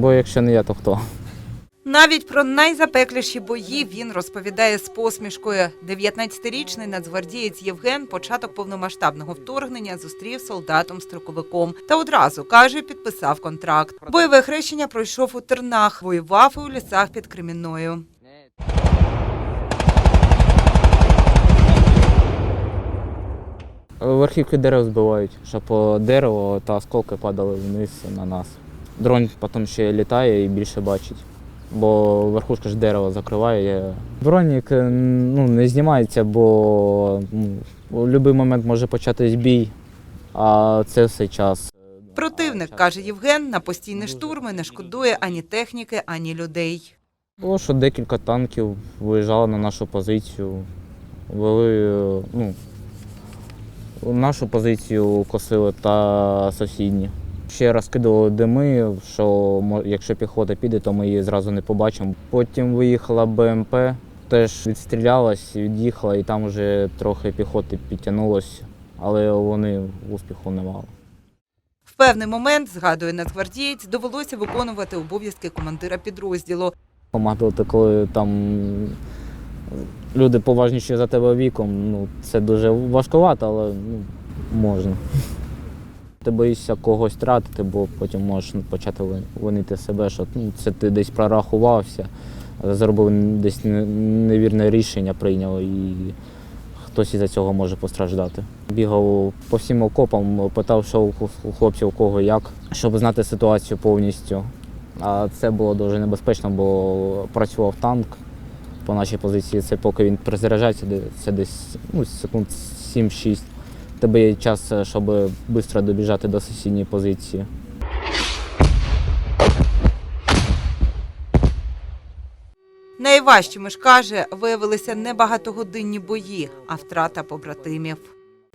Бо якщо не я, то хто? Навіть про найзапекліші бої він розповідає з посмішкою. 19-річний нацгвардієць Євген початок повномасштабного вторгнення зустрів солдатом-строковиком та одразу каже, підписав контракт. Бойове хрещення пройшов у Тернах, воював у лісах під Кремінною. Верхівки дерев збивають, щоб о, дерево та осколки падали вниз на нас. Дрон потім ще літає і більше бачить, бо верхушка ж дерева закриває. Бронік е, ну, не знімається, бо ну, у будь-який момент може початись бій, а це все час. Противник каже Євген, на постійні штурми не шкодує ані техніки, ані людей. Було, що декілька танків виїжджало на нашу позицію, вели е, ну, нашу позицію косили та сусідні. Ще розкидували дими, що якщо піхота піде, то ми її зразу не побачимо. Потім виїхала БМП, теж відстрілялась, від'їхала, і там вже трохи піхоти підтягнулося, але вони успіху не мали. В певний момент, згадує нацгвардієць, довелося виконувати обов'язки командира підрозділу. Командувати, коли там люди поважніші за тебе віком, ну це дуже важкувато, але ну, можна. Ти боїшся когось втратити, бо потім можеш почати винити себе, що ну, це ти десь прорахувався, зробив десь невірне рішення, прийняв і хтось із-за цього може постраждати. Бігав по всім окопам, питав, що у хлопців у кого як, щоб знати ситуацію повністю. А це було дуже небезпечно, бо працював танк по нашій позиції. Це поки він перезаряджається, де- це десь ну, секунд 7-6. Тебе є час, е, щоб швидко добіжати до сусідньої позиції. Найважчими ж каже, виявилися не багатогодинні бої, а втрата побратимів.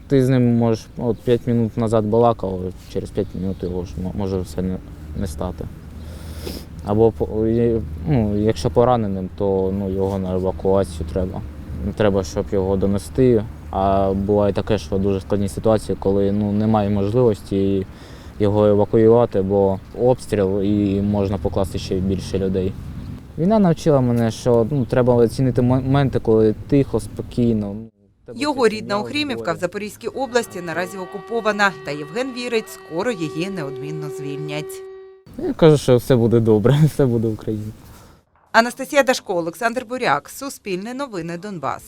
Ти з ним можеш от 5 минут назад балакав, через 5 минут його ж може все не, не стати. Або ну, якщо пораненим, то ну, його на евакуацію треба. Треба, щоб його донести. А буває таке, що дуже складні ситуації, коли ну, немає можливості його евакуювати, бо обстріл і можна покласти ще більше людей. Війна навчила мене, що ну, треба оцінити моменти, коли тихо, спокійно. Його рідна Охрімівка в. Запорізькій області наразі окупована, та Євген вірить, скоро її неодмінно звільнять. Я кажу, що все буде добре, все буде Україна. Анастасія Дашко, Олександр Буряк, Суспільне новини Донбас.